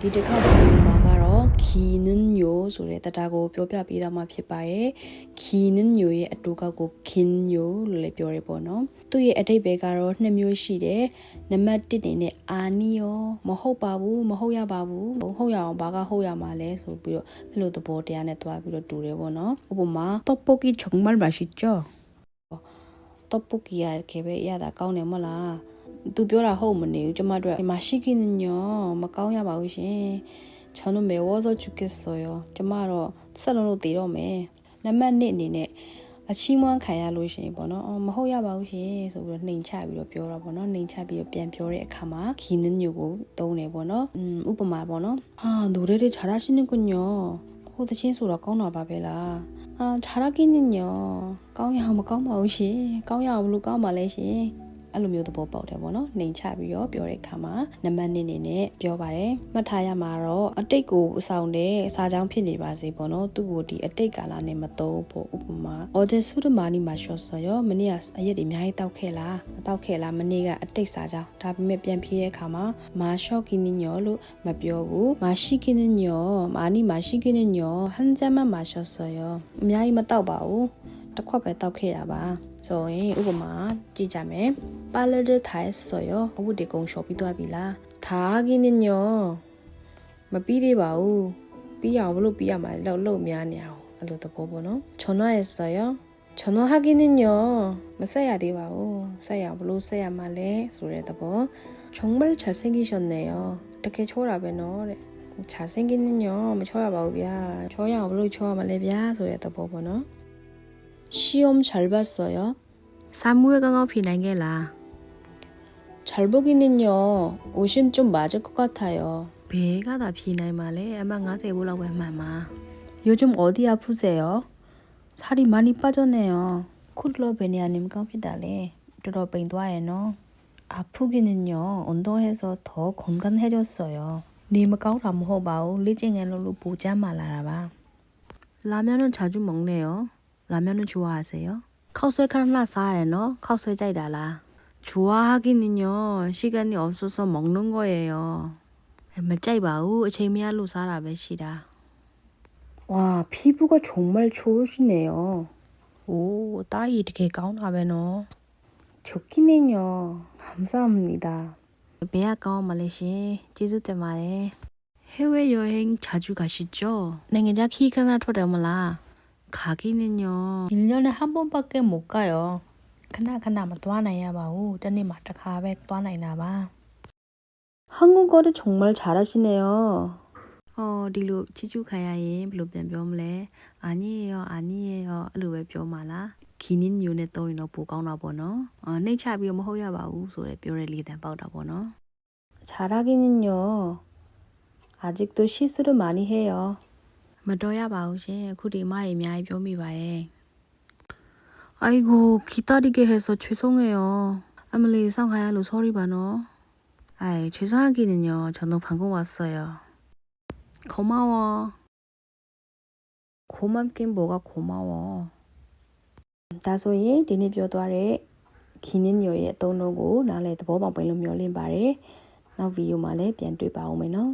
ဒီတစ်ခါဗီဒီယိုမှာကတော့ခီနင်းညိုဆိုတဲ့တတာကိုပြောပြပေးတော့မှာဖြစ်ပါတယ်ခီနင်းညိုရဲ့အတူကကိုခင်းညိုလို့လည်းပြောရပေါ့နော်သူ့ရဲ့အတိတ်ပဲကတော့နှစ်မျိုးရှိတယ်နံပါတ်1နေနဲ့အာနီယောမဟုတ်ပါဘူးမဟုတ်ရပါဘူးဟုတ်ရအောင်ဘာကဟုတ်ရမှာလဲဆိုပြီးတော့အဲ့လိုသဘောတရားနဲ့တွားပြီးတော့တူတယ်ပေါ့နော်ဥပမာ 떡볶이 정말 맛있죠? တော့ပုတ်ကီရခဲ့ပဲရတာကောင်းတယ်မဟုတ်လား သူပြောတာဟုတ်မနေဘူးကျမတို့ဒီမှာရှိကိညောမကောင်းရပါဘူးရှင်ကျွန်တော်မေဝဇောချူကစ်ဆိုရောကျမတော့ဆက်လုံးလို့တည်တော့မယ်နံပါတ်1အနေနဲ့အချီးမွမ်းခံရလို့ရှင်ပေါ့နော်မဟုတ်ရပါဘူးရှင်ဆိုပြီးတော့နှိမ်ချပြီးတော့ပြောတာပေါ့နော်နှိမ်ချပြီးတော့ပြန်ပြောတဲ့အခါမှာခီနညိုကိုတုံးတယ်ပေါ့နော်ဥပမာပေါ့နော်ဟာဒိုရဲတဲ့ခြားရရှိနေကညောဟိုတချင်းဆိုတော့ကောင်းတာပါပဲလားအာခြားရကင်းညောကောင်းရအောင်မကောင်းပါဘူးရှင်ကောင်းရအောင်ဘလို့ကောင်းပါလဲရှင် အဲ့လိုမျိုးသဘောပေါက်တယ်ပေါ့နော်နှိမ်ချပြီးတော့ပြောတဲ့အခါမှာနံပါတ်1အနေနဲ့ပြောပါတယ်မှတ်ထားရမှာတော့အတိတ်ကိုအဆောင်တဲ့စာကြောင်းဖြစ်နေပါစေပေါ့နော်သူ့ကိုဒီအတိတ်ကာလနဲ့မသုံးဖို့ဥပမာအော်ဂျက်ဆုဒမာနီမာရှော့ဆိုရောမနေ့ကအရက်တွေအများကြီးတောက်ခဲ့လားမတောက်ခဲ့လားမနေ့ကအတိတ်စာကြောင်းဒါပေမဲ့ပြန်ပြေးတဲ့အခါမှာမာရှော့ကင်းညောလို့မပြောဘူးမာရှိကင်းညောမာနီမာရှိကင်းညောဟန်ဇမမာရှော့ဆိုရောအများကြီးမတောက်ပါဘူး တစ်ခွက်ပဲတောက်ခဲ့တာပါဆိုရင်ဥပမာကြည့်ကြမယ်ပါလဒထိုင်ဆိုရအဝတ်တွေကုန်လျှော်ပြီးသွားပြီလားသာကင်းညောမပြီးသေးပါဘူးပြီးအောင်ဘလို့ပြီးရမှာလောက်လောက်များနေအောင်အဲ့လိုသဘောပေါ့နော်ခြုံရဲဆိုရခြုံဟာကင်းညောမဆက်ရသေးပါဘူးဆက်ရဘလို့ဆက်ရမှာလဲဆိုတဲ့သဘောခြုံဘယ်ချစင်ကြီးရှင်နေရတကယ်ချိုးတာပဲနော်တဲ့ချာစင်ကင်းညောမချောရပါဘူးဗျာချောရအောင်ဘလို့ချောရမှာလဲဗျာဆိုတဲ့သဘောပေါ့နော် 시험 잘 봤어요? 사무에 강어 비난게라. 잘 보기는요. 오심 좀 맞을 것 같아요. 배가 다 비나이 말에 아마 가세 보라고 했마마. 요즘 어디 아프세요? 살이 많이 빠졌네요. 쿨러 베니아님 깜피달래 들어 뱅도아에노. 아프기는요 운동해서 더 건강해졌어요. 니뭐 까우라 뭐호바우 리징엘로로 보자 말라라봐. 라면은 자주 먹네요 라면을 좋아하세요? 카우소에 카라사에너 카우소에 짜이다라 좋아하기는요 시간이 없어서 먹는 거예요. 짜이바우 재미알로 살아베시다. 와 피부가 정말 좋으시네요. 오 따이 이렇게 가운하베너 좋기는요. 감사합니다. 배아까운 말레시 지수때 말해 해외여행 자주 가시죠? 냉해자 키가나 토레몰라 가기는요. 1년에 한 번밖에 못 가요. 그나그나마 또하나야 마우 짠님 마트 가베 또하나이나봐 한국어를 정말 잘하시네요. 어, 리루 지주 가야에 루변 묘래 아니에요, 아니에요. 루왜 묘마라. 기닌 요네 또이너 보가오나 보너. 어, 네차비요 뭐 호야 마우 소래 묘래 리단 바우다 보너. 잘하기는요. 아직도 실수를 많이 해요. မတော်ရပါဘူးရှင်အခုဒီမရေအများကြီးပြောမိပါရဲ့အိုင်ကိုခီတာဒီကေဟဲဆိုချွေဆုံးငယ်ရောအမလီစောင့်ခိုင်းရလို့ sorry ပါနော်အိုင်ချွေဆောင်ကိနေညောကျွန်တော်ဖန်ကုန်ဝါဆော်ရောခေါမဝခေါမကင်ဘောကခေါမဝဒါဆိုရင်ဒီနေ့ပြောသွားတဲ့ခီနင်းညောရဲ့အသုံးအနှုန်းကိုနားလည်သဘောပေါက်ပွင့်လို့မျှော်လင့်ပါတယ်နောက်ဗီဒီယိုမှာလည်းပြန်တွေ့ပါဦးမယ်နော်